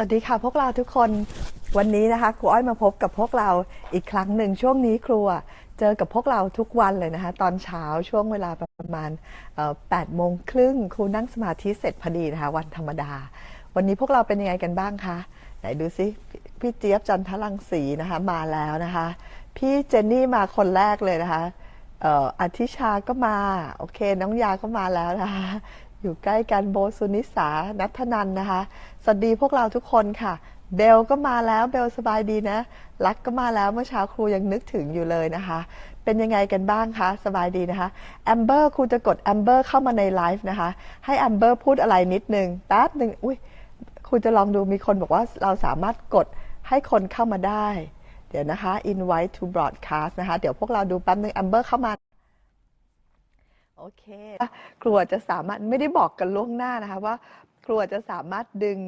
สวัสดีค่ะพวกเราทุกคนวันนี้นะคะครูอ้อยมาพบกับพวกเราอีกครั้งหนึ่งช่วงนี้ครูเจอกับพวกเราทุกวันเลยนะคะตอนเช้าช่วงเวลาประมาณแปดโมงครึ่งครูนั่งสมาธิเสร็จพอดีนะคะวันธรรมดา วันนี้พวกเราเป็นยังไงกันบ้างคะไหนดูซิพี่เจี๊ยบจันทรังสีนะคะมาแล้วนะคะ พี่เจนนี่มาคนแรกเลยนะคะอออธิชาก็มาโอเคน้องยาก็มาแล้วนะคะ อยู่ใกล้กันโบสุนิสานัทนันนะคะ สวัสดีพวกเราทุกคนค่ะ เบลก็มาแล้วเบลสบายดีนะ รักก็มาแล้วเมื่อเช้าครูยังนึกถึงอยู่เลยนะคะ เป็นยังไงกันบ้างคะ สบายดีนะคะแอมเบอร์ครูจะกดแอมเบอร์เข้ามาในไลฟ์นะคะ ให้แอมเบอร์พูดอะไรนิดนึงแป๊บหนึ่งอุ้ยครูจะลองดูมีคนบอกว่าเราสามารถกดให้คนเข้ามาได้ เดี๋ยวนะคะ invite to broadcast นะคะ เดี๋ยวพวกเราดูแป๊บนึงแอมเบอร์เข้ามา โอเค ครัวจะสามารถไม่ได้บอกกันล่วงหน้านะคะว่าครัวจะสามารถดึง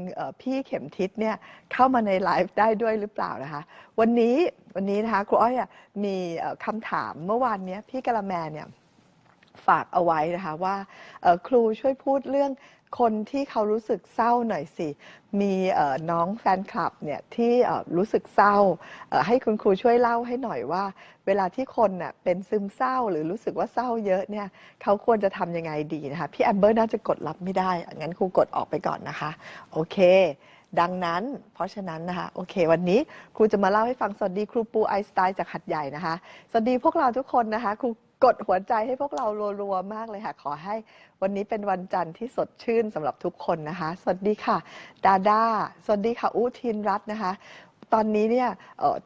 พี่เข็มทิศเนี่ยเข้ามาในไลฟ์ได้ด้วยหรือเปล่านะคะ วันนี้วันนี้นะคะครูอ้อยอะมีคำถามเมื่อวานเนี้ยพี่กะละแมเนี่ยฝากเอาไว้นะคะว่าครูช่วยพูดเรื่อง คนที่เขารู้สึกเศร้าหน่อยสิ มีน้องแฟนคลับเนี่ยที่รู้สึกเศร้า ให้คุณครูช่วยเล่าให้หน่อยว่า เวลาที่คนน่ะเป็นซึมเศร้าหรือรู้สึกว่าเศร้าเยอะเนี่ยเขาควรจะทำยังไงดีนะคะ พี่แอมเบอร์น่าจะกดรับไม่ได้ งั้นครูกดออกไปก่อนนะคะ โอเค ดังนั้น เพราะฉะนั้นนะคะ โอเค วันนี้ครูจะมาเล่าให้ฟัง สวัสดีครูปูไอสไตล์จากหัดใหญ่นะคะ สวัสดีพวกเราทุกคนนะคะ ครู กดหัวใจให้พวกเรารัวๆมากเลยค่ะ ขอให้วันนี้เป็นวันจันทร์ที่สดชื่นสำหรับทุกคนนะคะ สวัสดีค่ะ ดาดาสวัสดีค่ะอุทินรัตน์นะคะตอนนี้เนี่ย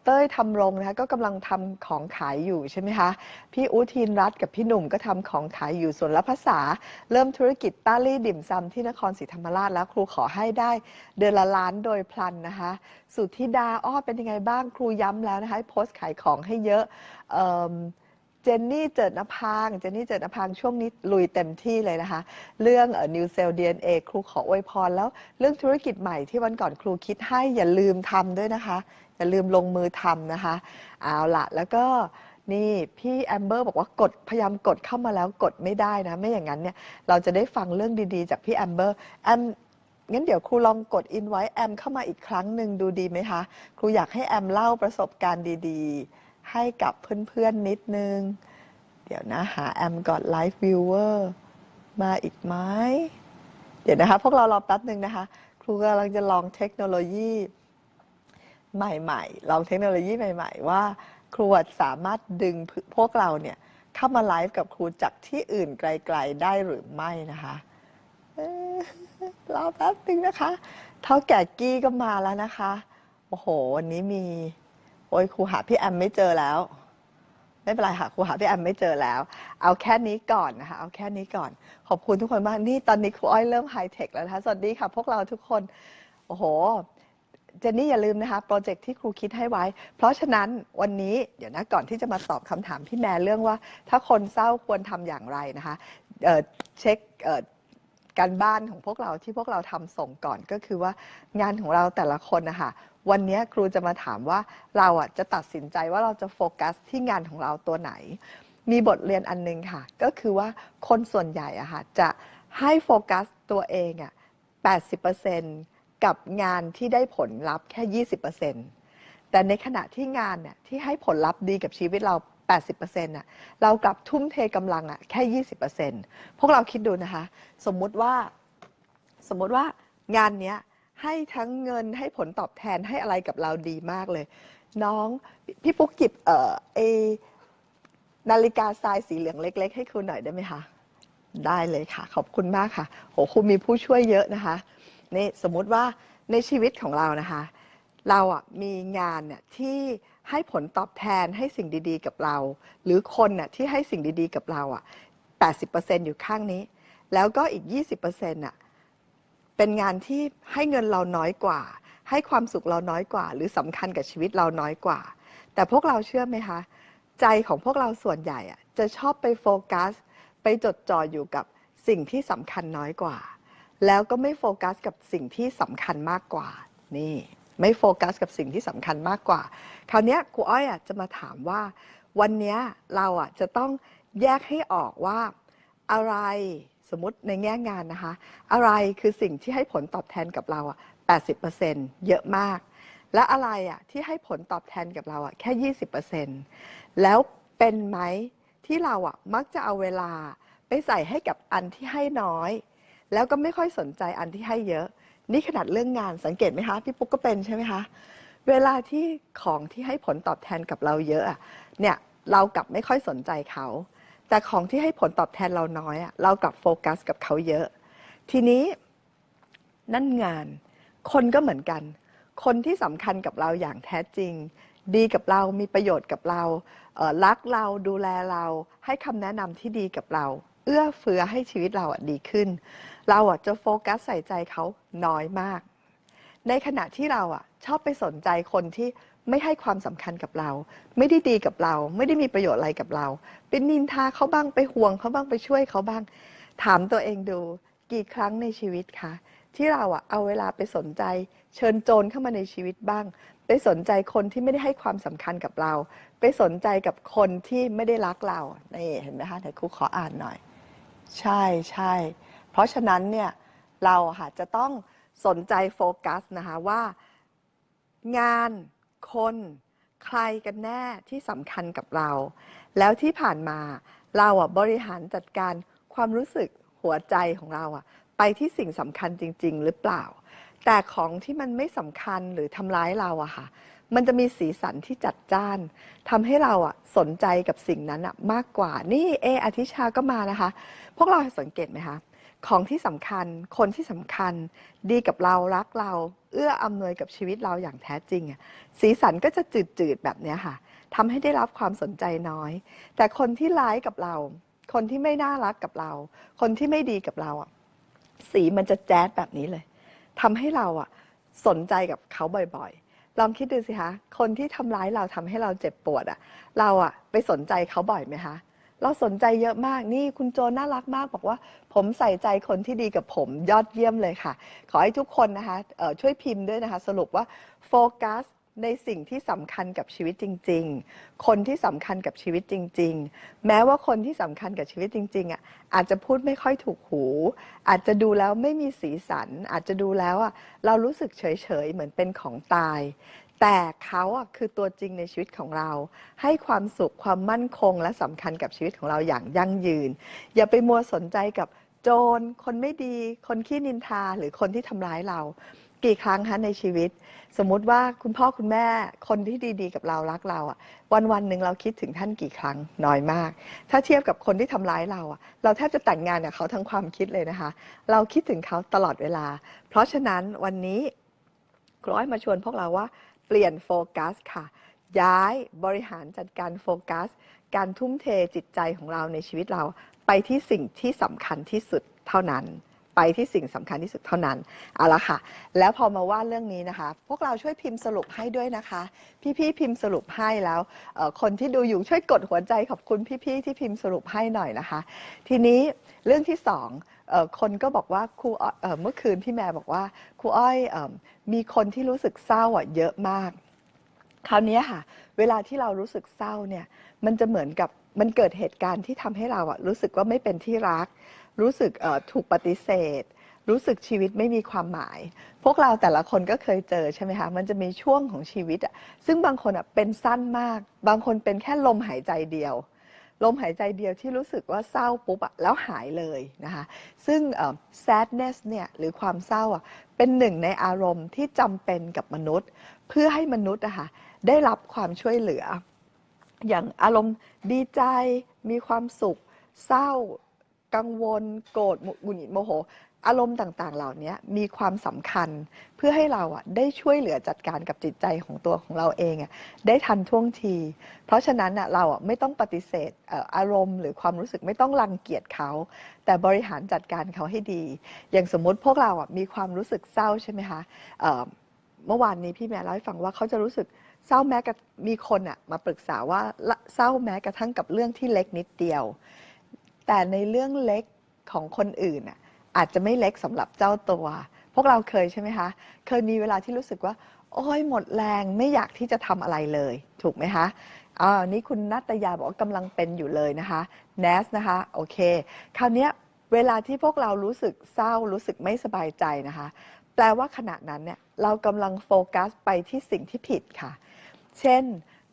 เต้ยทำรงนะคะก็กำลังทำของขายอยู่ใช่ไหมคะ พี่อุทินรัตกับพี่หนุ่มก็ทำของขายอยู่ส่วนรับภาษา เริ่มธุรกิจต้าลี่ดิ่มซำที่นครศรีธรรมราชแล้วครูขอให้ได้เดือนละล้านโดยพลันนะคะ สุทธิดาอ้อเป็นยังไงบ้างครูย้ำแล้วนะคะโพสต์ขายของให้เยอะ เจนนี่เจิดนภางเจนนี่เจิดนภางช่วงนี้ลุยเต็มที่เลยนะคะ เรื่องเอ่อ New Cell DNA ครูขออวยพร แล้วเรื่องธุรกิจใหม่ที่วันก่อนครูคิดให้อย่าลืมทำด้วยนะคะ อย่าลืมลงมือทำนะคะ เอาละแล้วก็นี่พี่แอมเบอร์บอกว่ากดพยายามกดเข้ามาแล้วกดไม่ได้นะ ไม่อย่างนั้นเนี่ยเราจะได้ฟังเรื่องดีๆ จากพี่แอมเบอร์แอมงั้นเดี๋ยวครูลองกดอินไว้แอมเข้ามาอีกครั้งหนึ่งดูดีไหมคะ ครูอยากให้แอมเล่าประสบการณ์ดี ๆ ให้กับเพื่อนๆนิดนึง เดี๋ยวนะหาแอมก่อนไลฟ์วิวเวอร์มาอีกไหมเดี๋ยวนะคะ พวกเรารอแป๊บหนึ่งนะคะ ครูกำลังจะลองเทคโนโลยี ใหม่ๆ ลองเทคโนโลยีใหม่ ๆ ว่าครูสามารถดึงพวกเราเนี่ยเข้ามาไลฟ์กับครูจากที่อื่นไกล ๆ ได้หรือไม่นะคะรอแป๊บนึงนะคะ เท่าแก่กี้ก็มาแล้วนะคะ โอ้โห วันนี้มี โอ้ยครูหาพี่แอมไม่เจอแล้ว ไม่เป็นไรค่ะครูหาพี่แอมไม่เจอแล้ว เอาแค่นี้ก่อนนะคะเอาแค่นี้ก่อน ขอบคุณทุกคนมากนี่ตอนนี้ครูอ้อยเริ่มไฮเทคแล้วนะคะสวัสดีค่ะ พวกเราทุกคนโอ้โหเจนนี่อย่าลืมนะคะโปรเจกต์ที่ครูคิดให้ไว้ เพราะฉะนั้นวันนี้เดี๋ยวนะก่อนที่จะมาตอบคำถามพี่แม่เรื่องว่า ถ้าคนเศร้าควรทำอย่างไรนะคะเเช็ค การบ้านของพวกเราที่พวกเราทำส่งก่อนก็คือว่างานของเราแต่ละคนนะคะวันนี้ครูจะมาถามว่าเราอะจะตัดสินใจว่าเราจะโฟกัสที่งานของเราตัวไหน มีบทเรียนอันนึงค่ะ ก็คือว่าคนส่วนใหญ่อะค่ะจะให้โฟกัสตัวเองอะ80%กับงานที่ได้ผลลัพธ์แค่ 20%แต่ในขณะที่งานเนี่ยที่ให้ผลลัพธ์ดีกับชีวิตเรา 80%น่ะเรากลับทุ่มเทกำลังอะแค่ 20%พวกเราคิดดูนะคะ สมมุติว่าสมมุติว่างานเนี้ยให้ทั้งเงินให้ผลตอบแทนให้อะไรกับเราดีมากเลย น้องพี่ปุ๊กจิบเอ่อไอนาฬิกาทรายสีเหลืองเล็ก ๆ ให้ครูหน่อยได้ไหมคะ ได้เลยค่ะ ขอบคุณมากค่ะโหครูมีผู้ช่วยเยอะนะคะนี่สมมุติว่าในชีวิตของเรานะคะ เราอะมีงานเนี่ยที่ ให้ผลตอบแทนให้สิ่งดีๆ กับเรา หรือคนน่ะที่ให้สิ่งดีๆ กับเราอะ 80%อยู่ข้างนี้ แล้วก็อีก 20%อะเป็นงานที่ให้เงินเราน้อยกว่า ให้ความสุขเราน้อยกว่า หรือสำคัญกับชีวิตเราน้อยกว่า แต่พวกเราเชื่อไหมคะ ใจของพวกเราส่วนใหญ่อะจะชอบไปโฟกัส ไปจดจ่ออยู่กับสิ่งที่สำคัญน้อยกว่า แล้วก็ไม่โฟกัสกับสิ่งที่สำคัญมากกว่านี่ ไม่โฟกัสกับสิ่งที่สำคัญมากกว่า คราวนี้ครูอ้อยอะจะมาถามว่า วันนี้เราอะจะต้องแยกให้ออกว่าอะไรสมมติในแง่งานนะคะ อะไรคือสิ่งที่ให้ผลตอบแทนกับเราอะ80%เยอะมาก และอะไรอะที่ให้ผลตอบแทนกับเราอะแค่ 20%แล้วเป็นไหมที่เราอะมักจะเอาเวลาไปใส่ให้กับอันที่ให้น้อย แล้วก็ไม่ค่อยสนใจอันที่ให้เยอะ นี่ขนาดเรื่องงานสังเกตไหมคะพี่ปุ๊กก็เป็นใช่ไหมคะเวลาที่ของที่ให้ผลตอบแทนกับเราเยอะเนี่ยเรากลับไม่ค่อยสนใจเขา แต่ของที่ให้ผลตอบแทนเราน้อยอะเรากลับโฟกัสกับเขาเยอะ ทีนี้นั่นงาน คนก็เหมือนกัน คนที่สำคัญกับเราอย่างแท้จริง ดีกับเรามีประโยชน์กับเราเรักเราดูแลเราให้คำแนะนำที่ดีกับเรา เอื้อเฟื้อให้ชีวิตเราอะดีขึ้น เราอะจะโฟกัสใส่ใจเขาน้อยมาก ในขณะที่เราอะชอบไปสนใจคนที่ไม่ให้ความสำคัญกับเรา ไม่ได้ดีกับเรา ไม่ได้มีประโยชน์อะไรกับเรา เป็นนินทาเขาบ้างไปห่วงเขาบ้างไปช่วยเขาบ้าง ถามตัวเองดูกี่ครั้งในชีวิตคะที่เราอะเอาเวลาไปสนใจ เชิญโจรเข้ามาในชีวิตบ้าง ไปสนใจคนที่ไม่ได้ให้ความสำคัญกับเรา ไปสนใจกับคนที่ไม่ได้รักเรานี่เห็นไหมคะเดี๋ยวครูขออ่านหน่อย ใช่ใช่ เพราะฉะนั้นเนี่ยเราอะค่ะจะต้องสนใจโฟกัสนะคะว่า งานคนใครกันแน่ที่สำคัญกับเรา แล้วที่ผ่านมาเราอะบริหารจัดการความรู้สึกหัวใจของเราอะไปที่สิ่งสำคัญจริง ๆ หรือเปล่า แต่ของที่มันไม่สำคัญหรือทำร้ายเราอะค่ะ มันจะมีสีสันที่จัดจ้านทำให้เราอะสนใจกับสิ่งนั้นอะมากกว่า นี่เออธิชาก็มานะคะ พวกเราสังเกตไหมคะของที่สำคัญ คนที่สำคัญ ดีกับเรารักเรา เอื้ออำนวยกับชีวิตเราอย่างแท้จริง สีสันก็จะจืดๆแบบนี้ค่ะทำให้ได้รับความสนใจน้อย แต่คนที่ร้ายกับเรา คนที่ไม่น่ารักกับเรา คนที่ไม่ดีกับเราอะสีมันจะแจ๊ดแบบนี้เลยทำให้เราอะสนใจกับเขาบ่อยๆ ลองคิดดูสิคะคนที่ทำร้ายเราทำให้เราเจ็บปวดอะเราอะไปสนใจเขาบ่อยไหมคะเราสนใจเยอะมากนี่คุณโจน่ารักมาก บอกว่า ผมใส่ใจคนที่ดีกับผมยอดเยี่ยมเลยค่ะ ขอให้ทุกคนนะคะช่วยพิมพ์ด้วยนะคะ สรุปว่าโฟกัส ในสิ่งที่สำคัญกับชีวิตจริง ๆ คนที่สำคัญกับชีวิตจริง ๆ แม้ว่าคนที่สำคัญกับชีวิตจริง ๆอะอาจจะพูดไม่ค่อยถูกหู อาจจะดูแล้วไม่มีสีสัน อาจจะดูแล้วอะเรารู้สึกเฉย ๆ เหมือนเป็นของตาย แต่เขาอะคือตัวจริงในชีวิตของเรา ให้ความสุขความมั่นคงและสำคัญกับชีวิตของเราอย่างยั่งยืน อย่าไปมัวสนใจกับโจร คนไม่ดี คนขี้นินทา หรือคนที่ทำร้ายเรา กี่ครั้งคะในชีวิต สมมุติว่าคุณพ่อคุณแม่คนที่ดีๆ กับเรารักเราอะวันวันๆหนึ่งเราคิดถึงท่านกี่ครั้งน้อยมาก ถ้าเทียบกับคนที่ทำร้ายเราอะเราแทบจะแต่งงานกับเขาทั้งความคิดเลยนะคะ เราคิดถึงเขาตลอดเวลา เพราะฉะนั้นวันนี้ครูอ้อยมาชวนพวกเราว่าเปลี่ยนโฟกัสค่ะ ย้ายบริหารจัดการโฟกัส การทุ่มเทจิตใจของเราในชีวิตเราไปที่สิ่งที่สำคัญที่สุดเท่านั้น ไปที่สิ่งสำคัญที่สุดเท่านั้นเอาละค่ะ แล้วพอมาว่าเรื่องนี้นะคะ พวกเราช่วยพิมพ์สรุปให้ด้วยนะคะ พี่ๆพิมพ์สรุปให้แล้ว คนที่ดูอยู่ช่วยกดหัวใจขอบคุณพี่ๆที่พิมพ์สรุปให้หน่อยนะคะ ทีนี้เรื่องที่สองคนก็บอกว่าครูเมื่อคืนพี่แม่บอกว่าครูอ้อยมีคนที่รู้สึกเศร้าอะเยอะมาก คราวนี้ค่ะ เวลาที่เรารู้สึกเศร้าเนี่ยมันจะเหมือนกับมันเกิดเหตุการณ์ที่ทำให้เราอะรู้สึกว่าไม่เป็นที่รัก รู้สึกถูกปฏิเสธ รู้สึกชีวิตไม่มีความหมาย พวกเราแต่ละคนก็เคยเจอใช่ไหมคะ มันจะมีช่วงของชีวิตอะซึ่งบางคนอะเป็นสั้นมาก บางคนเป็นแค่ลมหายใจเดียว ลมหายใจเดียวที่รู้สึกว่าเศร้าปุ๊บอะแล้วหายเลยนะคะ ซึ่ง sadness เนี่ยหรือความเศร้าอะเป็นหนึ่งในอารมณ์ที่จำเป็นกับมนุษย์ เพื่อให้มนุษย์อะค่ะได้รับความช่วยเหลือ อย่างอารมณ์ดีใจมีความสุขเศร้า กังวล โกรธหงุดหงิดโมโห อารมณ์ต่างๆ เหล่านี้มีความสำคัญเพื่อให้เราอะได้ช่วยเหลือจัดการกับจิตใจของตัวของเราเองอะได้ทันท่วงที เพราะฉะนั้นอะเราอะไม่ต้องปฏิเสธอารมณ์ หรือความรู้สึกไม่ต้องรังเกียจเขา แต่บริหารจัดการเขาให้ดี อย่างสมมติพวกเราอะมีความรู้สึกเศร้าใช่ไหมคะเมื่อวานนี้พี่แม่เล่าให้ฟังว่าเขาจะรู้สึกเศร้าแม้กระมีคนอะมาปรึกษาว่าเศร้าแม้กระทั่งกับเรื่องที่เล็กนิดเดียว แต่ในเรื่องเล็กของคนอื่นอะอาจจะไม่เล็กสำหรับเจ้าตัว พวกเราเคยใช่ไหมคะ เคยมีเวลาที่รู้สึกว่า โอ้ยหมดแรงไม่อยากที่จะทำอะไรเลย ถูกไหมคะอ่านี่คุณนัตยาบอกว่ากำลังเป็นอยู่เลยนะคะแนสนะคะโอเค คราวนี้เวลาที่พวกเรารู้สึกเศร้ารู้สึกไม่สบายใจนะคะ แปลว่าขณะนั้นเนี่ยเรากำลังโฟกัสไปที่สิ่งที่ผิดค่ะ เช่น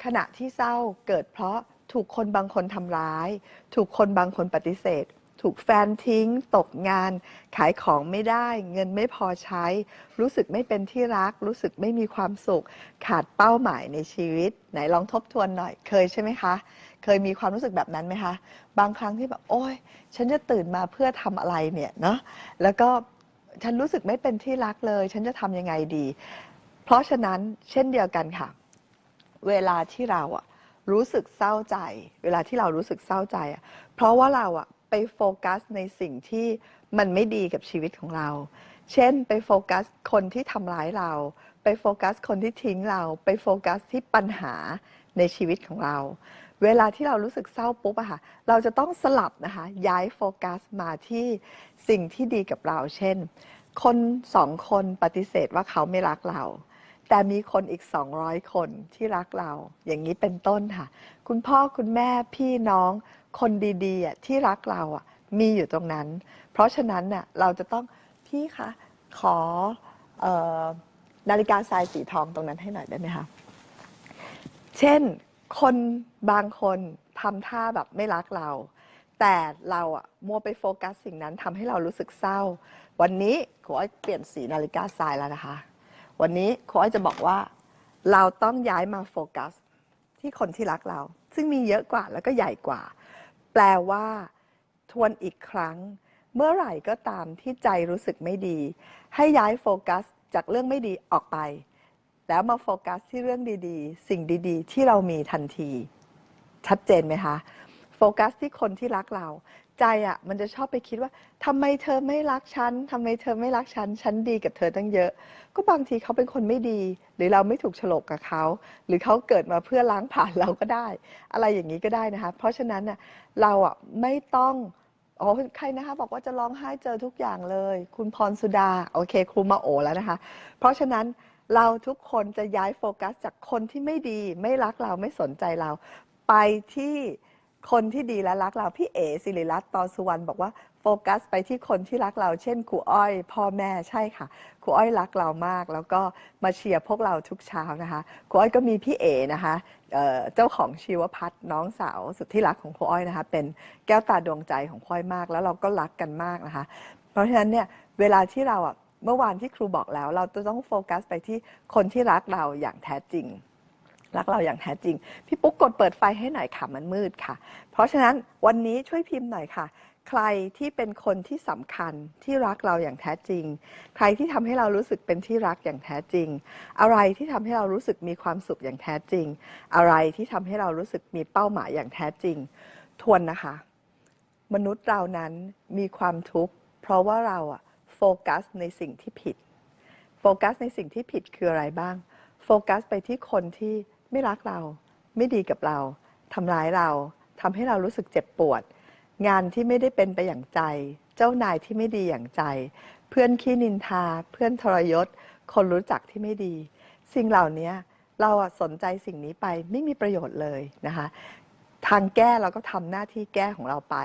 ขณะที่เศร้าเกิดเพราะ ถูกคนบางคนทำร้าย ถูกคนบางคนปฏิเสธ ถูกแฟนทิ้ง ตกงาน ขายของไม่ได้ เงินไม่พอใช้ รู้สึกไม่เป็นที่รัก รู้สึกไม่มีความสุข ขาดเป้าหมายในชีวิต ไหนลองทบทวนหน่อย เคยใช่ไหมคะ เคยมีความรู้สึกแบบนั้นไหมคะ บางครั้งที่แบบโอ๊ยฉันจะตื่นมาเพื่อทำอะไรเนี่ยเนาะ แล้วก็ฉันรู้สึกไม่เป็นที่รักเลย ฉันจะทำยังไงดี เพราะฉะนั้นเช่นเดียวกันค่ะ เวลาที่เราอะ รู้สึกเศร้าใจ เวลาที่เรารู้สึกเศร้าใจอะเพราะว่าเราอะไปโฟกัสในสิ่งที่มันไม่ดีกับชีวิตของเรา เช่นไปโฟกัสคนที่ทำร้ายเรา ไปโฟกัสคนที่ทิ้งเรา ไปโฟกัสที่ปัญหาในชีวิตของเรา เวลาที่เรารู้สึกเศร้าปุ๊บอะค่ะ เราจะต้องสลับนะคะ ย้ายโฟกัสมาที่สิ่งที่ดีกับเรา เช่น คนสองคนปฏิเสธว่าเขาไม่รักเรา แต่มีคนอีก 200 คนที่รักเรา อย่างนี้เป็นต้นค่ะ คุณพ่อคุณแม่พี่น้องคนดีๆที่รักเราอะมีอยู่ตรงนั้น เพราะฉะนั้นน่ะเราจะต้องพี่คะขอออนาฬิกาทรายสีทองตรงนั้นให้หน่อยได้ไหมคะเช่นคนบางคนทำท่าแบบไม่รักเรา แต่เราอะมัวไปโฟกัสสิ่งนั้นทำให้เรารู้สึกเศร้า วันนี้ครูอ้อยเปลี่ยนสีนาฬิกาทรายแล้วนะคะ วันนี้ครูอ้อยจะบอกว่า เราต้องย้ายมาโฟกัส ที่คนที่รักเรา ซึ่งมีเยอะกว่าแล้วก็ใหญ่กว่า แปลว่า ทวนอีกครั้ง เมื่อไหร่ก็ตามที่ใจรู้สึกไม่ดี ให้ย้ายโฟกัส จากเรื่องไม่ดีออกไป แล้วมาโฟกัสที่เรื่องดีๆ สิ่งดีๆ ที่เรามีทันที ชัดเจนไหมคะ โฟกัสที่คนที่รักเรา ใจอะ มันจะชอบไปคิดว่าทำไมเธอไม่รักฉันทำไมเธอไม่รักฉัน ฉันดีกับเธอตั้งเยอะ ก็บางทีเขาเป็นคนไม่ดี หรือเราไม่ถูกฉลกกับเขา หรือเขาเกิดมาเพื่อล้างผ่านเราก็ได้ อะไรอย่างนี้ก็ได้นะคะ เพราะฉะนั้นน่ะเราอะไม่ต้องอ๋อใครนะคะบอกว่าจะร้องไห้เจอทุกอย่างเลย คุณพรสุดาโอเคครูมาโอแล้วนะคะ เพราะฉะนั้นเราทุกคนจะย้ายโฟกัสจากคนที่ไม่ดี ไม่รักเราไม่สนใจเรา ไปที่ คนที่ดีและรักเรา พี่เอศิริรัตน์ตอสุวรรณบอกว่าโฟกัสไปที่คนที่รักเรา เช่นครูอ้อย พ่อแม่ใช่ค่ะครูอ้อยรักเรามาก แล้วก็มาเชียร์พวกเราทุกเช้านะคะครูอ้อยก็มีพี่เอนะคะเอ่อเจ้าของชีวพัฒน์น้องสาวสุดที่รักของครูอ้อยนะคะ เป็นแก้วตาดวงใจของครูอ้อยมาก แล้วเราก็รักกันมากนะคะ เพราะฉะนั้นเนี่ยเวลาที่เราอะเมื่อวานที่ครูบอกแล้ว เราจะต้องโฟกัสไปที่คนที่รักเราอย่างแท้จริง รักเราอย่างแท้จริง พี่ปุ๊กกดเปิดไฟให้หน่อยค่ะมันมืดค่ะ เพราะฉะนั้นวันนี้ช่วยพิมพ์หน่อยค่ะ ใครที่เป็นคนที่สำคัญที่รักเราอย่างแท้จริง ใครที่ทำให้เรารู้สึกเป็นที่รักอย่างแท้จริง อะไรที่ทำให้เรารู้สึกมีความสุขอย่างแท้จริง อะไรที่ทำให้เรารู้สึกมีเป้าหมายอย่างแท้จริง ทวนนะคะ มนุษย์เรานั้นมีความทุกข์เพราะว่าเราอะโฟกัสในสิ่งที่ผิดโฟกัสในสิ่งที่ผิดคืออะไรบ้าง โฟกัสไปที่คนที่ ไม่รักเรา ไม่ดีกับเราทำร้ายเราทำให้เรารู้สึกเจ็บปวด งานที่ไม่ได้เป็นไปอย่างใจ เจ้านายที่ไม่ดีอย่างใจ เพื่อนขี้นินทา เพื่อนทรยศ คนรู้จักที่ไม่ดี สิ่งเหล่านี้เราสนใจสิ่งนี้ไปไม่มีประโยชน์เลยนะคะ ทางแก้เราก็ทำหน้าที่แก้ของเราไป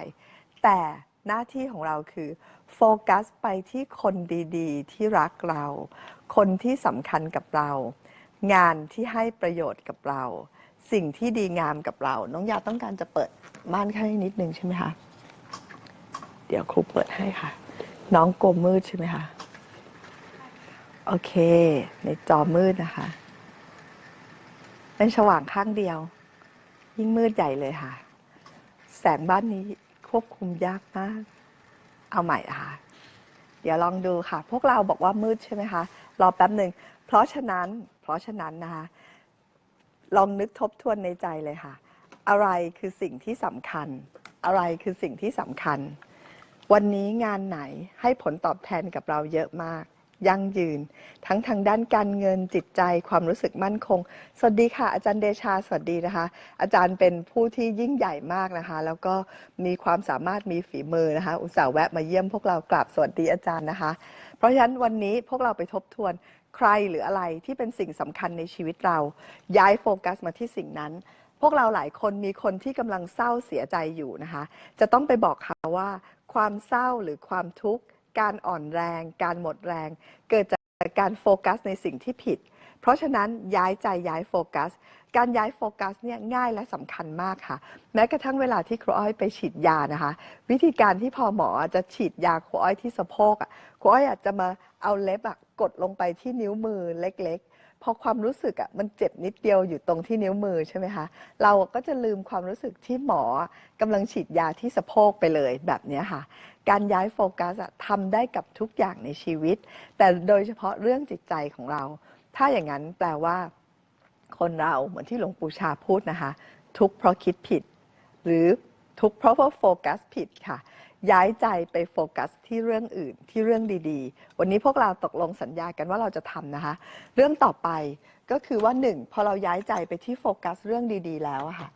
แต่หน้าที่ของเราคือโฟกัสไปที่คนดีๆ ที่รักเรา คนที่สำคัญกับเรา งานที่ให้ประโยชน์กับเรา สิ่งที่ดีงามกับเรา น้องยาต้องการจะเปิดม่านให้นิดนึงใช่ไหมคะเดี๋ยวครูเปิดให้ค่ะ น้องกลัวมืดใช่ไหมคะโอเค ในจอมืดนะคะเป็นสว่างข้างเดียว ยิ่งมืดใหญ่เลยค่ะ แสงบ้านนี้ควบคุมยากมาก เอาใหม่นะคะเดี๋ยวลองดูค่ะ พวกเราบอกว่ามืดใช่ไหมคะ รอแป๊บหนึ่ง เพราะฉะนั้น เพราะฉะนั้นนะคะลองนึกทบทวนในใจเลยค่ะ อะไรคือสิ่งที่สำคัญ อะไรคือสิ่งที่สำคัญ วันนี้งานไหนให้ผลตอบแทนกับเราเยอะมาก ยั่งยืน ทั้งทางด้านการเงินจิตใจความรู้สึกมั่นคง สวัสดีค่ะ อาจารย์เดชา สวัสดีนะคะ อาจารย์เป็นผู้ที่ยิ่งใหญ่มากนะคะ แล้วก็มีความสามารถมีฝีมือนะคะ อุตส่าห์แวะมาเยี่ยมพวกเรากราบสวัสดีอาจารย์นะคะ เพราะฉะนั้นวันนี้พวกเราไปทบทวน ใครหรืออะไรที่เป็นสิ่งสำคัญในชีวิตเรา ย้ายโฟกัสมาที่สิ่งนั้น พวกเราหลายคนมีคนที่กำลังเศร้าเสียใจอยู่นะคะ จะต้องไปบอกเขาว่า ความเศร้าหรือความทุกข์ การอ่อนแรง การหมดแรง เกิดจากการโฟกัสในสิ่งที่ผิด เพราะฉะนั้นย้ายใจย้ายโฟกัส การย้ายโฟกัสเนี่ยง่ายและสำคัญมากค่ะ แม้กระทั่งเวลาที่ครูอ้อยไปฉีดยานะคะ วิธีการที่พอหมอจะฉีดยาครูอ้อยที่สะโพกอะครูอ้อยอาจจะมาเอาเล็บอะ กดลงไปที่นิ้วมือเล็ก ๆ พอความรู้สึกอะมันเจ็บนิดเดียวอยู่ตรงที่นิ้วมือใช่ไหมคะ เราก็จะลืมความรู้สึกที่หมอกำลังฉีดยาที่สะโพกไปเลยแบบนี้ค่ะ การย้ายโฟกัสทำได้กับทุกอย่างในชีวิต แต่โดยเฉพาะเรื่องจิตใจของเรา ถ้าอย่างนั้นแปลว่า คนเราเหมือนที่หลวงปู่ชาพูดนะคะ ทุกเพราะคิดผิด หรือทุกเพราะว่าโฟกัสผิดค่ะ ย้ายใจไปโฟกัสที่เรื่องอื่นที่เรื่องดีๆ วันนี้พวกเราตกลงสัญญากันว่าเราจะทำนะคะ เรื่องต่อไปก็คือว่าหนึ่งพอเราย้ายใจไปที่โฟกัสเรื่องดีๆ แล้วค่ะ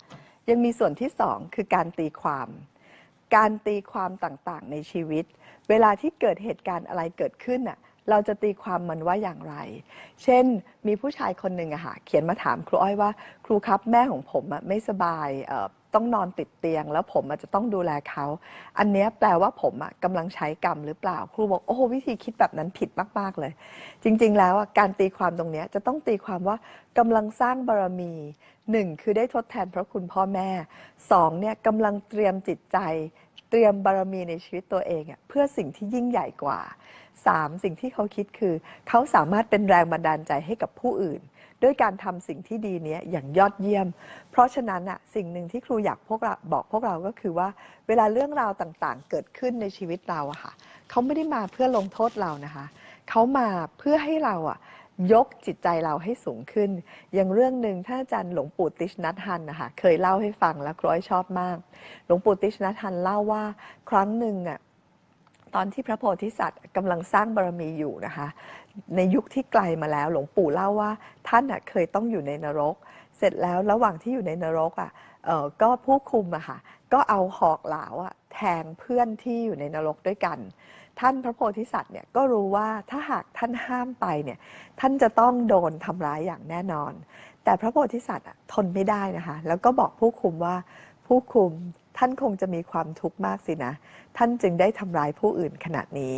ยังมีส่วนที่สองคือการตีความ การตีความต่างๆ ในชีวิต เวลาที่เกิดเหตุการณ์อะไรเกิดขึ้นน่ะเราจะตีความมันว่าอย่างไร เช่น มีผู้ชายคนหนึ่งอะค่ะเขียนมาถามครูอ้อยว่า ครูครับแม่ของผมอะไม่สบายเต้องนอนติดเตียง แล้วผมอะจจะต้องดูแลเขา อันเนี้ยแปลว่าผมอะกำลังใช้กรรมหรือเปล่า ครูบอกโอ้โหวิธีคิดแบบนั้นผิดมากๆเลย จริง ๆ แล้วอะการตีความตรงเนี้ยจะต้องตีความว่ากำลังสร้างบารมีหนึ่งคือได้ทดแทนพระคุณพ่อแม่สองเนี่ยกำลังเตรียมจิตใจ เตรียมบารมีในชีวิตตัวเองอะเพื่อสิ่งที่ยิ่งใหญ่กว่า 3. สิ่งที่เขาคิดคือ เขาสามารถเป็นแรงบันดาลใจให้กับผู้อื่น ด้วยการทำสิ่งที่ดีเนี้ยอย่างยอดเยี่ยม เพราะฉะนั้นอะสิ่งหนึ่งที่ครูอยากพวกเราบอกพวกเราก็คือว่า เวลาเรื่องราวต่างๆ เกิดขึ้นในชีวิตเราอะค่ะเขาไม่ได้มาเพื่อลงโทษเรานะคะเขามาเพื่อให้เราอะยกจิตใจเราให้สูงขึ้น อย่างเรื่องหนึ่งท่านอาจารย์หลวงปู่ติชนัทฮันนะคะเคยเล่าให้ฟังแล้วคร้อยชอบมาก หลวงปู่ติชนัทฮันเล่าว่าครั้งหนึ่งอะตอนที่พระโพธิสัตว์กำลังสร้างบารมีอยู่นะคะ ในยุคที่ไกลมาแล้ว หลวงปู่เล่าว่าท่านเคยต้องอยู่ในนรก เสร็จแล้วระหว่างที่อยู่ในนรกอะก็ผู้คุมอะค่ะก็เอาหอกเหลาอะแทงเพื่อนที่อยู่ในนรกด้วยกัน ท่านพระโพธิสัตว์เนี่ยก็รู้ว่าถ้าหากท่านห้ามไปเนี่ยท่านจะต้องโดนทำร้ายอย่างแน่นอน แต่พระโพธิสัตว์ทนไม่ได้นะคะ แล้วก็บอกผู้คุมว่าผู้คุม ท่านคงจะมีความทุกข์มากสินะ ท่านจึงได้ทำร้ายผู้อื่นขนาดนี้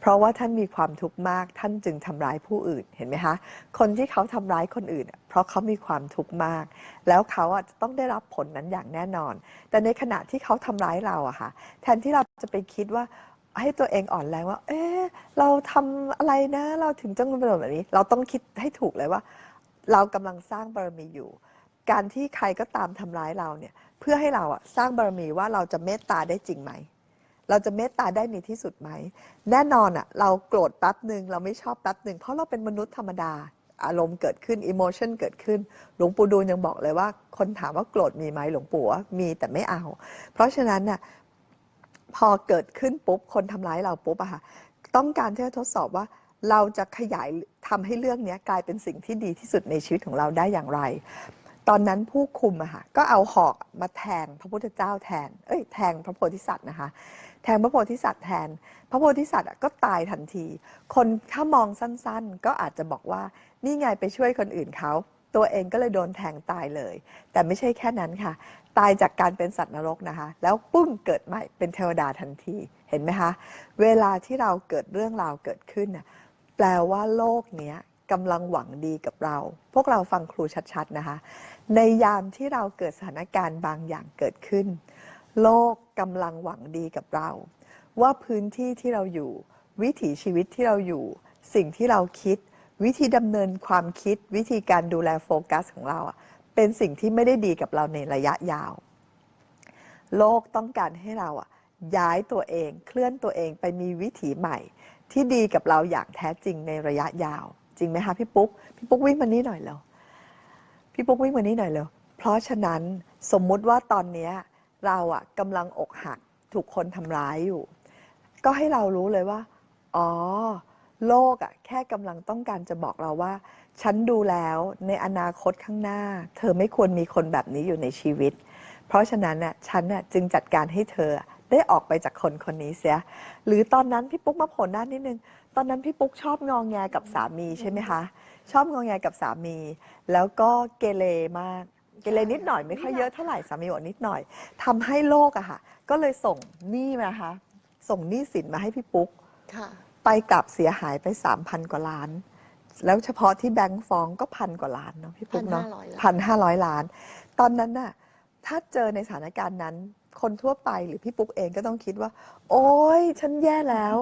เพราะว่าท่านมีความทุกข์มาก ท่านจึงทำร้ายผู้อื่น เห็นไหมคะ คนที่เขาทำร้ายคนอื่น เพราะเขามีความทุกข์มาก แล้วเขาอะจะต้องได้รับผลนั้นอย่างแน่นอน แต่ในขณะที่เขาทำร้ายเราอะค่ะ แทนที่เราจะไปคิดว่าให้ตัวเองอ่อนแรงว่า เอ๊ะ เราทำอะไรนะ เราถึงต้องเป็นแบบนี้ เราต้องคิดให้ถูกเลยว่า เรากำลังสร้างบารมีอยู่ การที่ใครก็ตามทำร้ายเราเนี่ย เพื่อให้เราอะสร้างบารมีว่าเราจะเมตตาได้จริงไหม เราจะเมตตาได้ในที่สุดไหม แน่นอนอะเราโกรธแป๊บหนึ่งเราไม่ชอบแป๊บหนึ่งเพราะเราเป็นมนุษย์ธรรมดา อารมณ์เกิดขึ้นอิโมชันเกิดขึ้น หลวงปู่ดูลยังบอกเลยว่า คนถามว่าโกรธมีไหมหลวงปู่ว่ามีแต่ไม่เอา เพราะฉะนั้นน่ะพอเกิดขึ้นปุ๊บคนทำร้ายเราปุ๊บอะค่ะต้องการที่จะทดสอบว่าเราจะขยายทำให้เรื่องนี้กลายเป็นสิ่งที่ดีที่สุดในชีวิตของเราได้อย่างไร ตอนนั้นผู้คุมอะค่ะก็เอาหอกมาแทงพระพุทธเจ้าแทน เอ้ยแทงพระโพธิสัตว์นะคะ แทงพระโพธิสัตว์แทน พระโพธิสัตว์ก็ตายทันที คนถ้ามองสั้นๆ ก็อาจจะบอกว่านี่ไงไปช่วยคนอื่นเขา ตัวเองก็เลยโดนแทงตายเลย แต่ไม่ใช่แค่นั้นค่ะ ตายจากการเป็นสัตว์นรกนะคะ แล้วปุ้งเกิดใหม่เป็นเทวดาทันทีเห็นไหมคะ เวลาที่เราเกิดเรื่องราวเกิดขึ้นแปลว่าโลกเนี้ยกำลังหวังดีกับเรา พวกเราฟังครูชัดๆนะคะ ในยามที่เราเกิดสถานการณ์บางอย่างเกิดขึ้น โลกกำลังหวังดีกับเรา ว่าพื้นที่ที่เราอยู่ วิถีชีวิตที่เราอยู่ สิ่งที่เราคิด วิธีดำเนินความคิด วิธีการดูแลโฟกัสของเราเป็นสิ่งที่ไม่ได้ดีกับเราในระยะยาว โลกต้องการให้เราย้ายตัวเองเคลื่อนตัวเองไปมีวิถีใหม่ ที่ดีกับเราอย่างแท้จริงในระยะยาว จริงไหมคะพี่ปุ๊กพี่ปุ๊กวิ่งมานี่หน่อยแล้ว พี่ปุ๊กวิ่งมานี่หน่อยเร็วเพราะฉะนั้นสมมุติว่าตอนเนี้ยเราอะกำลังอกหักถูกคนทำร้ายอยู่ ก็ให้เรารู้เลยว่า อ๋อ โลกอะแค่กำลังต้องการจะบอกเราว่า ฉันดูแล้วในอนาคตข้างหน้า เธอไม่ควรมีคนแบบนี้อยู่ในชีวิต เพราะฉะนั้นน่ะฉันน่ะจึงจัดการให้เธอได้ออกไปจากคนคนนี้เสีย หรือตอนนั้นพี่ปุ๊กมาผลหน้านิดนึง ตอนนั้นพี่ปุ๊กชอบงองแงกับสามีใช่ไหมคะ ชอบงองแงกับสามี แล้วก็เกเรมาก เกเรนิดหน่อยไม่ค่อยเยอะเท่าไหร่สามีบอกนิดหน่อยทำให้โลกอะค่ะ ก็เลยส่งหนี้มานะคะ ส่งหนี้สินมาให้พี่ปุ๊กค่ะไปกลับเสียหายไปสามพันกว่าล้าน แล้วเฉพาะที่แบงก์ฟ้องก็พันกว่าล้านเนาะพี่ปุ๊กเนาะ1,500ล้านพันห้าร้อยล้าน ตอนนั้นน่ะถ้าเจอในสถานการณ์นั้น คนทั่วไปหรือพี่ปุ๊กเองก็ต้องคิดว่า โอ๊ยฉันแย่แล้ว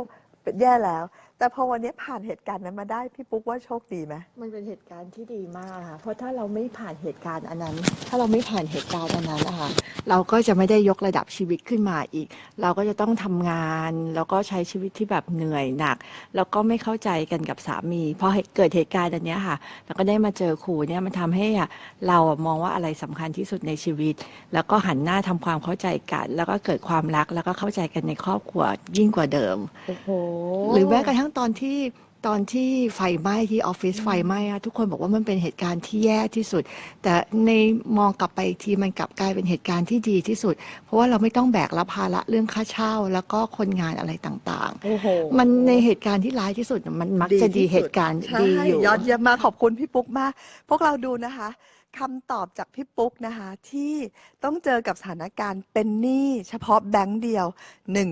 แย่แล้ว แต่พอวันนี้ผ่านเหตุการณ์นั้นมาได้พี่ปุ๊กว่าโชคดีไหมมันเป็นเหตุการณ์ที่ดีมากค่ะ เพราะถ้าเราไม่ผ่านเหตุการณ์อันนั้น ถ้าเราไม่ผ่านเหตุการณ์อันนั้นนะคะเราก็จะไม่ได้ยกระดับชีวิตขึ้นมาอีก เราก็จะต้องทำงาน แล้วก็ใช้ชีวิตที่แบบเหนื่อยหนัก แล้วก็ไม่เข้าใจกันกับสามีพอเกิดเหตุการณ์อันเนี้ยค่ะเราก็ได้มาเจอครูเนี่ยมันทำให้อะเราอะมองว่าอะไรสำคัญที่สุดในชีวิต แล้วก็หันหน้าทำความเข้าใจกัน แล้วก็เกิดความรักแล้วก็เข้าใจกันในครอบครัวยิ่งกว่าเดิมโอ้โหหรือแม้กระทั่งตอนที่ตอนที่ไฟไหม้ที่ออฟฟิศไฟไหม้อะทุกคนบอกว่ามันเป็นเหตุการณ์ที่แย่ที่สุด แต่ในมองกลับไปอีกทีมันกลับกลายเป็นเหตุการณ์ที่ดีที่สุด เพราะว่าเราไม่ต้องแบกรับภาระเรื่องค่าเช่า แล้วก็คนงานอะไรต่างโอ้โห ๆ มันในเหตุการณ์ที่ร้ายที่สุดน่ะมันมักจะดีที่สุเหตุการณ์ใช่ดีอยู่ ยอดเยี่ยมมากขอบคุณพี่ปุ๊กมาก พวกเราดูนะคะคำตอบจากพี่ปุ๊กนะคะ ที่ต้องเจอกับสถานการณ์เป็นหนี้เฉพาะแบงก์เดียว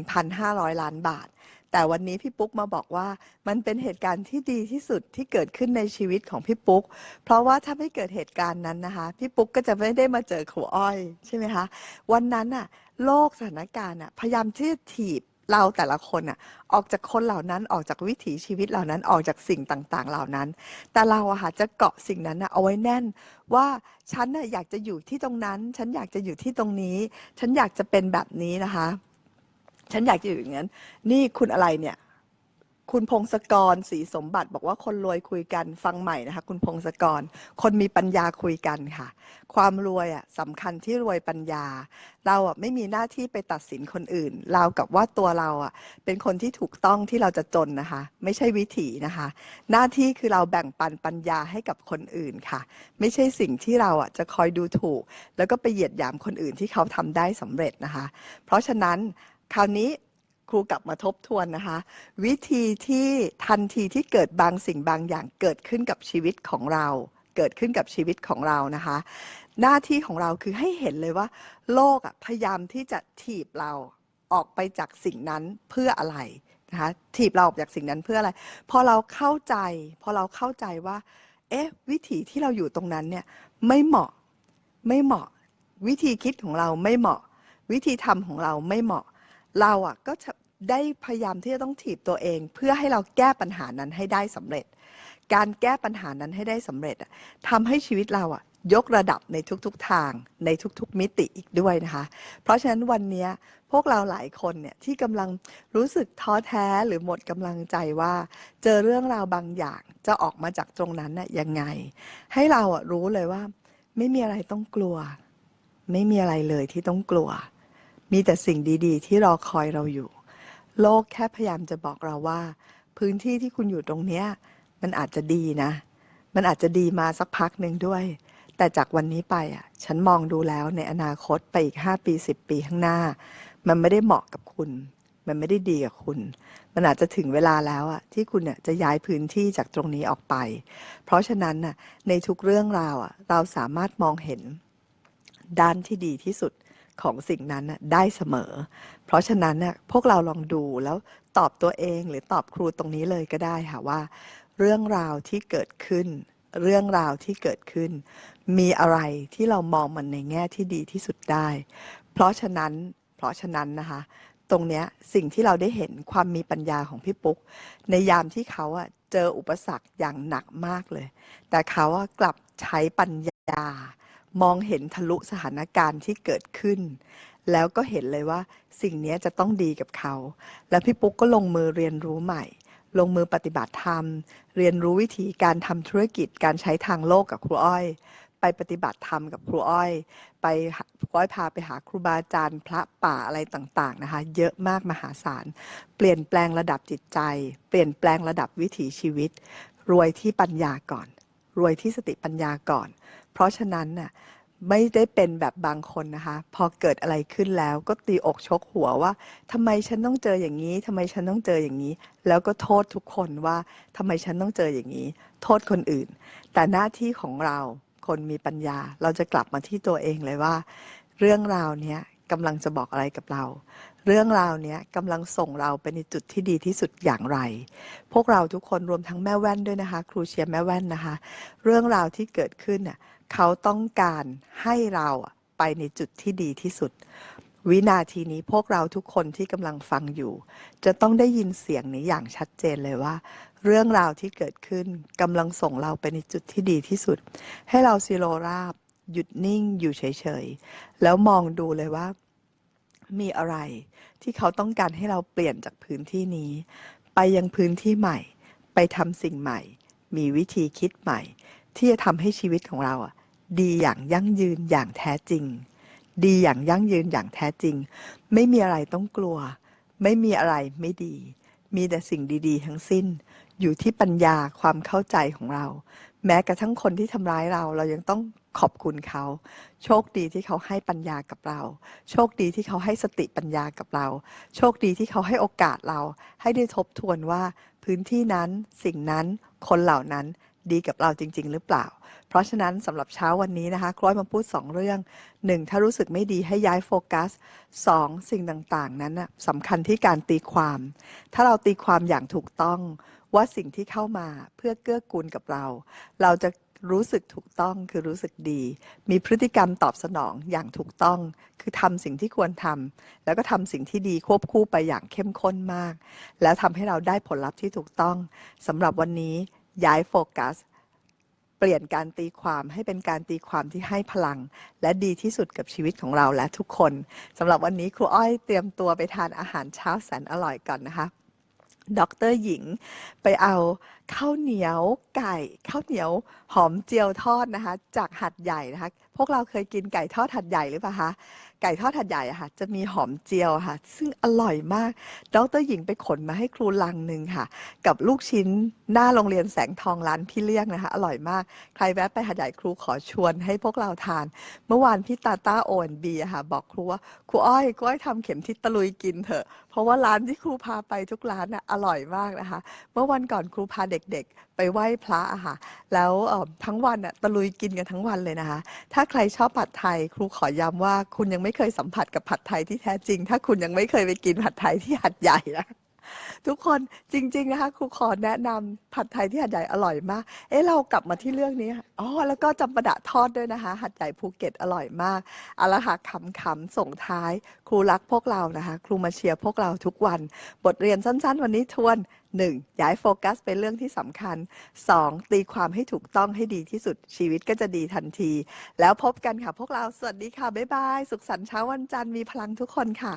1,500 ล้านบาท แต่วันนี้พี่ปุ๊กมาบอกว่ามันเป็นเหตุการณ์ที่ดีที่สุดที่เกิดขึ้นในชีวิตของพี่ปุ๊ก เพราะว่าถ้าไม่เกิดเหตุการณ์นั้นนะคะ พี่ปุ๊กก็จะไม่ได้มาเจอครูอ้อยใช่ไหมคะวันนั้นอะโลกสถานการณ์อะพยายามที่จะถีบเราแต่ละคนอะออกจากคนเหล่านั้นออกจากวิถีชีวิตเหล่านั้นออกจากสิ่งต่างๆ เหล่านั้น แต่เราอะค่ะจะเกาะสิ่งนั้นอะเอาไว้แน่น ว่าฉันน่ะอยากจะอยู่ที่ตรงนั้น ฉันอยากจะอยู่ที่ตรงนี้ ฉันอยากจะเป็นแบบนี้นะคะ ฉันอยากจะอยู่อย่างนั้น นี่คุณอะไรเนี่ย คุณพงศกรศรีสมบัติบอกว่าคนรวยคุยกันฟังใหม่นะคะ คุณพงศกร คนมีปัญญาคุยกันค่ะ ความรวยอะสำคัญที่รวยปัญญา เราอะไม่มีหน้าที่ไปตัดสินคนอื่นเรากับว่าตัวเราอะ เป็นคนที่ถูกต้องที่เราจะจนนะคะ ไม่ใช่วิถีนะคะ หน้าที่คือเราแบ่งปันปัญญาให้กับคนอื่นค่ะ ไม่ใช่สิ่งที่เราอะจะคอยดูถูก แล้วก็ไปเหยียดหยามคนอื่นที่เขาทำได้สำเร็จนะคะ เพราะฉะนั้น คราวนี้ครูกลับมาทบทวนนะคะ วิธีที่ทันทีที่เกิดบางสิ่งบางอย่างเกิดขึ้นกับชีวิตของเรา เกิดขึ้นกับชีวิตของเรานะคะ หน้าที่ของเราคือให้เห็นเลยว่า โลกพยายามที่จะถีบเราออกไปจากสิ่งนั้นเพื่ออะไรนะคะถีบเราออกจากสิ่งนั้นเพื่ออะไร พอเราเข้าใจ พอเราเข้าใจว่า เอ๊ะ วิถีที่เราอยู่ตรงนั้นเนี่ยไม่เหมาะไม่เหมาะ วิธีคิดของเราไม่เหมาะ วิธีทำของเราไม่เหมาะ เราอะก็จะได้พยายามที่จะต้องถีบตัวเอง เพื่อให้เราแก้ปัญหานั้นให้ได้สำเร็จ การแก้ปัญหานั้นให้ได้สำเร็จอะทำให้ชีวิตเราอะยกระดับในทุกๆทางในทุกๆมิติอีกด้วยนะคะ เพราะฉะนั้นวันนี้พวกเราหลายคนเนี่ยที่กำลังรู้สึกท้อแท้หรือหมดกำลังใจว่า เจอเรื่องราวบางอย่างจะออกมาจากตรงนั้นน่ะยังไง ให้เราอะรู้เลยว่า ไม่มีอะไรต้องกลัว ไม่มีอะไรเลยที่ต้องกลัว มีแต่สิ่งดีๆ ที่รอคอยเราอยู่ โลกแค่พยายามจะบอกเราว่า พื้นที่ที่คุณอยู่ตรงเนี้ย มันอาจจะดีนะ มันอาจจะดีมาสักพักหนึ่งด้วย แต่จากวันนี้ไปอะ ฉันมองดูแล้วในอนาคตไปอีกห้าปีสิบปีข้างหน้า มันไม่ได้เหมาะกับคุณ มันไม่ได้ดีกับคุณ มันอาจจะถึงเวลาแล้วอะที่คุณเนี่ยจะย้ายพื้นที่จากตรงนี้ออกไป เพราะฉะนั้นน่ะในทุกเรื่องราวอะเราสามารถมองเห็นด้านที่ดีที่สุด ของสิ่งนั้นได้เสมอ เพราะฉะนั้นพวกเราลองดูแล้วตอบตัวเองหรือตอบครูตรงนี้เลยก็ได้ค่ะว่า เรื่องราวที่เกิดขึ้น เรื่องราวที่เกิดขึ้น มีอะไรที่เรามองมันในแง่ที่ดีที่สุดได้ เพราะฉะนั้น เพราะฉะนั้นนะคะ ตรงเนี้ยสิ่งที่เราได้เห็นความมีปัญญาของพี่ปุ๊ก ในยามที่เขาอะเจออุปสรรคอย่างหนักมากเลย แต่เขากลับใช้ปัญญา มองเห็นทะลุสถานการณ์ที่เกิดขึ้น แล้วก็เห็นเลยว่าสิ่งนี้จะต้องดีกับเขา แล้วพี่ปุ๊กก็ลงมือเรียนรู้ใหม่ ลงมือปฏิบัติธรรม เรียนรู้วิธีการทำธุรกิจการใช้ทางโลกกับครูอ้อย ไปปฏิบัติธรรมกับครูอ้อย ไปครูอ้อยพาไปหาครูบาอาจารย์พระป่าอะไรต่างๆนะคะ เยอะมากมหาศาล เปลี่ยนแปลงระดับจิตใจ เปลี่ยนแปลงระดับวิถีชีวิต รวยที่ปัญญาก่อน รวยที่สติปัญญาก่อน เพราะฉะนั้นน่ะไม่ได้เป็นแบบบางคนนะคะ พอเกิดอะไรขึ้นแล้วก็ตีอกชกหัวว่าทำไมฉันต้องเจออย่างนี้ทำไมฉันต้องเจออย่างนี้ แล้วก็โทษทุกคนว่าทำไมฉันต้องเจออย่างนี้ โทษคนอื่น แต่หน้าที่ของเราคนมีปัญญา เราจะกลับมาที่ตัวเองเลยว่า เรื่องราวเนี้ยกำลังจะบอกอะไรกับเรา เรื่องราวเนี้ยกำลังส่งเราไปในจุดที่ดีที่สุดอย่างไร พวกเราทุกคนรวมทั้งแม่แว่นด้วยนะคะ ครูเชียร์แม่แว่นนะคะ เรื่องราวที่เกิดขึ้นน่ะ เขาต้องการให้เราไปในจุดที่ดีที่สุด วินาทีนี้พวกเราทุกคนที่กำลังฟังอยู่ จะต้องได้ยินเสียงนี้อย่างชัดเจนเลยว่า เรื่องราวที่เกิดขึ้นกำลังส่งเราไปในจุดที่ดีที่สุด ให้เราซิโรราบ หยุดนิ่งอยู่เฉยๆ แล้วมองดูเลยว่า มีอะไรที่เขาต้องการให้เราเปลี่ยนจากพื้นที่นี้ ไปยังพื้นที่ใหม่ ไปทำสิ่งใหม่ มีวิธีคิดใหม่ ที่จะทำให้ชีวิตของเราอะ ดีอย่างยั่งยืนอย่างแท้จริง ดีอย่างยั่งยืนอย่างแท้จริง ไม่มีอะไรต้องกลัว ไม่มีอะไรไม่ดี มีแต่สิ่งดีๆ ทั้งสิ้น อยู่ที่ปัญญาความเข้าใจของเรา แม้กระทั่งคนที่ทำร้ายเราเรายังต้องขอบคุณเขา โชคดีที่เขาให้ปัญญากับเรา โชคดีที่เขาให้สติปัญญากับเรา โชคดีที่เขาให้โอกาสเรา ให้ได้ทบทวนว่าพื้นที่นั้นสิ่งนั้นคนเหล่านั้น ดีกับเราจริง ๆ หรือเปล่า เพราะฉะนั้นสำหรับเช้าวันนี้นะคะคล้อยมาพูด 2 เรื่อง 1. ถ้ารู้สึกไม่ดีให้ย้ายโฟกัส 2. สิ่งต่างๆ นั้นนะสำคัญที่การตีความ ถ้าเราตีความอย่างถูกต้องว่าสิ่งที่เข้ามาเพื่อเกื้อกูลกับเรา เราจะรู้สึกถูกต้องคือรู้สึกดี มีพฤติกรรมตอบสนองอย่างถูกต้อง คือทำสิ่งที่ควรทำแล้วก็ทำสิ่งที่ดีควบคู่ไปอย่างเข้มข้นมาก แล้วทำให้เราได้ผลลัพธ์ที่ถูกต้องสำหรับวันนี้ ย้ายโฟกัส เปลี่ยนการตีความให้เป็นการตีความที่ให้พลัง และดีที่สุดกับชีวิตของเราและทุกคนสำหรับวันนี้ครูอ้อยเตรียมตัวไปทานอาหารเช้าแสนอร่อยก่อนนะคะดรหญิงไปเอาข้าวเหนียวไก่ข้าวเหนียวหอมเจียวทอดนะคะ จากหัดใหญ่นะคะ พวกเราเคยกินไก่ทอดหัดใหญ่หรือเปล่าคะ ไก่ทอดหัดใหญ่อะค่ะ จะมีหอมเจียวค่ะ ซึ่งอร่อยมากดรหญิงไปขนมาให้ครูลังหนึ่งค่ะ กับลูกชิ้นหน้าโรงเรียนแสงทองร้านพี่เลี้ยงนะคะ อร่อยมาก ใครแวะไปหัดใหญ่ครูขอชวนให้พวกเราทาน เมื่อวานพี่ตาต้าโอนบีค่ะ บอกครูว่าครูอ้อยครูอ้อยทำเข็มทิศตะลุยกินเถอะ ราะว่าร้านที่ครูพาไปทุกร้านน่ะอร่อยมากนะคะ เมื่อวันก่อนครูพาเด็กๆ ไปไหว้พระอะค่ะ แล้วเอ่อทั้งวันน่ะตะลุยกินกันทั้งวันเลยนะคะ ถ้าใครชอบผัดไทยครูขอย้ำว่าคุณยังไม่เคยสัมผัสกับผัดไทยที่แท้จริง ถ้าคุณยังไม่เคยไปกินผัดไทยที่หัดใหญ่นะ ทุกคนจริง ๆ นะคะครูขอแนะนำผัดไทยที่หัดใหญ่อร่อยมาก เอ๊ะเรากลับมาที่เรื่องนี้ค่ะอ๋อแล้วก็จำปาดะทอดด้วยนะคะ หัดใหญ่ภูเก็ตอร่อยมากเอาละค่ะขำๆส่งท้าย ครูรักพวกเรานะคะ ครูมาเชียร์พวกเราทุกวัน บทเรียนสั้น ๆ วันนี้ทวน 1. ย้ายโฟกัสไปเรื่องที่สำคัญ 2. ตีความให้ถูกต้องให้ดีที่สุดชีวิตก็จะดีทันที แล้วพบกันค่ะพวกเราสวัสดีค่ะบ๊ายบายสุขสันต์เช้าวันจันทร์มีพลังทุกคนค่ะ